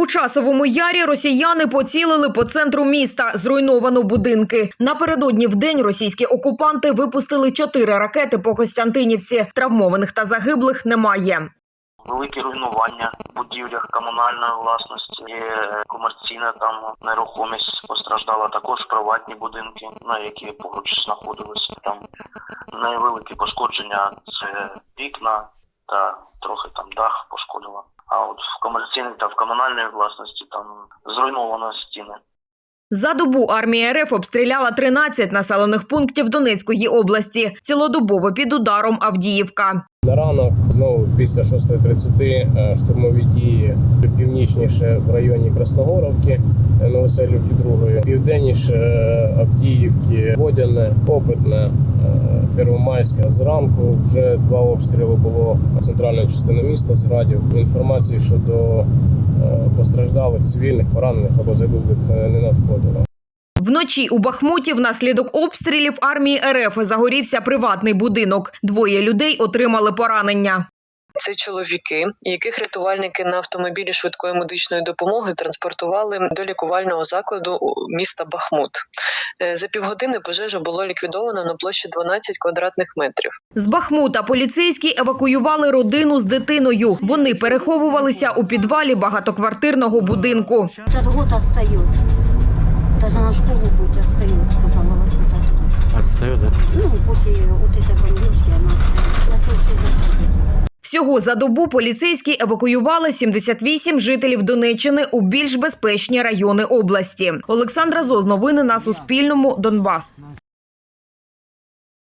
У часовому ярі росіяни поцілили по центру міста, зруйновано будинки. Напередодні в день російські окупанти випустили чотири ракети по Костянтинівці. Травмованих та загиблих немає. Великі руйнування в будівлях комунальної власності, комерційна там нерухомість постраждала також приватні будинки, на які поруч знаходилися. Там невеликі пошкодження це вікна та трохи там дах пошкодило. Комерційній та в комунальній власності там зруйновано стіни. За добу армія РФ обстріляла 13 населених пунктів Донецької області. Цілодобово під ударом Авдіївка. На ранок знову після 6.30 е, штурмові дії північніше в районі Красногоровки, е, Новоселівки 2, південніше е, Авдіївки, Водяне, Попитне, Первомайське. Зранку вже два обстріли було центральної частини міста з градів. Інформації щодо е, постраждалих цивільних, поранених або загиблих е, не надходило. Вночі у Бахмуті внаслідок обстрілів армії РФ загорівся приватний будинок. Двоє людей отримали поранення. Це чоловіки, яких рятувальники на автомобілі швидкої медичної допомоги транспортували до лікувального закладу міста Бахмут. Е, За півгодини пожежу було ліквідовано на площі 12 квадратних метрів. З Бахмута поліцейські евакуювали родину з дитиною. Вони переховувалися у підвалі багатоквартирного будинку. Этот год отстает. Даже на школу будет остають, сказала воспитатель. Отстають, да? Ну, после вот этой Всього за добу поліцейські евакуювали 78 жителів Донеччини у більш безпечні райони області. Олександра Зоз, новини на Суспільному, Донбас.